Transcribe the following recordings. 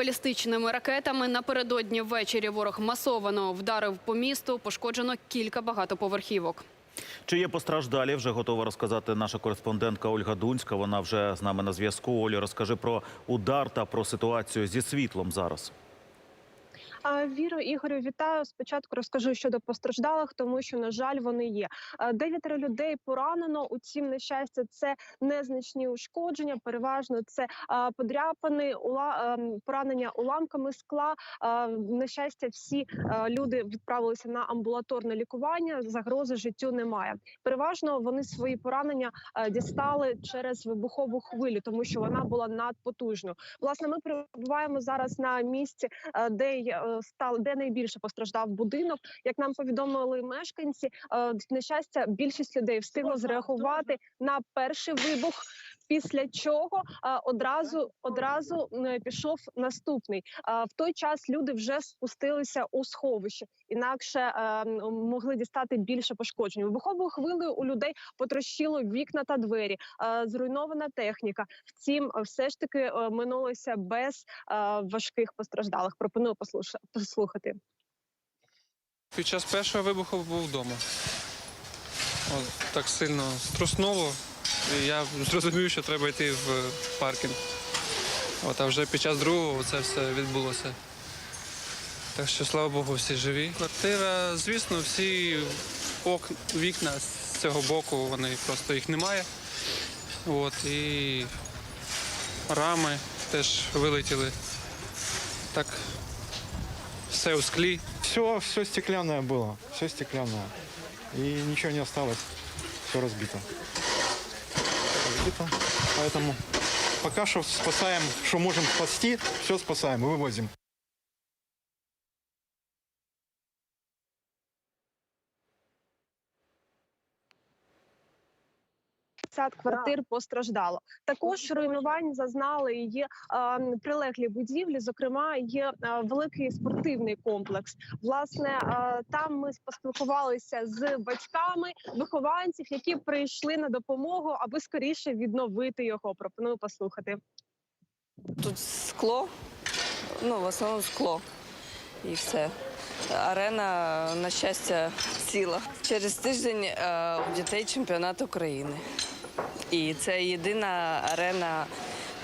Балістичними ракетами напередодні ввечері ворог масовано вдарив по місту. Пошкоджено кілька багатоповерхівок. Чи є постраждалі? Вже готова розказати наша кореспондентка Ольга Дунська. Вона вже з нами на зв'язку. Олі, розкажи про удар та про ситуацію зі світлом зараз. Віро Ігорю, вітаю. Спочатку розкажу щодо постраждалих, тому що на жаль вони є. Дев'ятеро людей поранено. Утім, на щастя, це незначні ушкодження. Переважно це а, подряпини, ем, поранення уламками скла. На щастя, всі люди відправилися на амбулаторне лікування. Загрози життю немає. Переважно вони свої поранення дістали через вибухову хвилю, тому що вона була надпотужною. Власне, ми перебуваємо зараз на місці е, де е, де найбільше постраждав будинок. Як нам повідомили мешканці, е, на щастя, більшість людей встигло зреагувати на перший вибух. Після чого одразу одразу пішов наступний. В той час люди вже спустилися у сховище, інакше могли дістати більше пошкоджень. Вибуховою хвилею у людей потрощило вікна та двері, зруйнована техніка. Втім, все ж таки е, минулося без важких постраждалих. Пропоную послухати. Під час першого вибуху був вдома. От, так сильно струснуло. Я зрозумів, що треба йти в паркінг. От, а вже під час другого це все відбулося. Так що, слава Богу, всі живі. Квартира, звісно, всі ок, вікна з цього боку, вони просто їх немає. От, і рами теж вилетіли. Так, все у склі. Все, все стеклянное было, все стеклянное. И ничего не осталось, все разбито. Разбито. Поэтому пока что спасаем, что можем спасти, все спасаем и вывозим. Цят квартир постраждало. Також руйнувань зазнали і є е, прилеглі будівлі. Зокрема, є е, великий спортивний комплекс. Власне, е, там ми поспілкувалися з батьками вихованців, які прийшли на допомогу, аби скоріше відновити його. Пропоную послухати. Тут скло, ну в основному скло і все. Арена, на щастя, ціла. Через тиждень е, у дітей чемпіонат України. І це єдина арена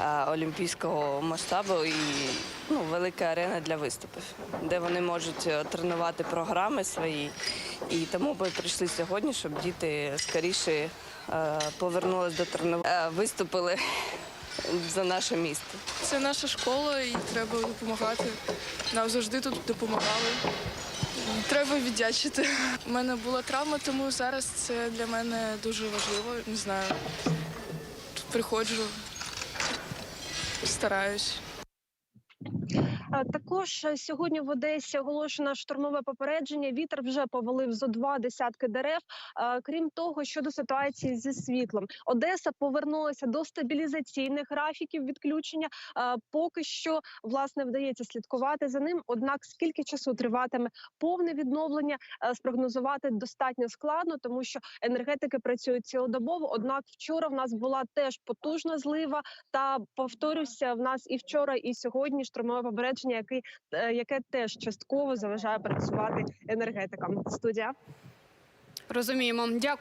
е, олімпійського масштабу і ну, велика арена для виступів, де вони можуть е, тренувати програми свої. І тому ми прийшли сьогодні, щоб діти скоріше повернулися до тренування, виступили за наше місто. Це наша школа і треба допомагати. Нам завжди тут допомагали. Треба віддячити. У мене була травма, тому зараз це для мене дуже важливо. Не знаю. Приходжу, стараюсь. Е, Також е, сьогодні в Одесі оголошено штурмове попередження. Вітер вже повалив зо два десятки дерев. Е, Крім того, щодо ситуації зі світлом, Одеса повернулася до стабілізаційних графіків відключення. Поки що власне вдається слідкувати за ним. Однак, скільки часу триватиме повне відновлення, спрогнозувати достатньо складно, тому що енергетики працюють цілодобово. Однак, вчора в нас була теж потужна злива. Та повторюся, в нас і вчора, і сьогодні штурмове попередження, який е, яке теж частково заважає працювати енергетикам. Студія. Розуміємо. Дякую.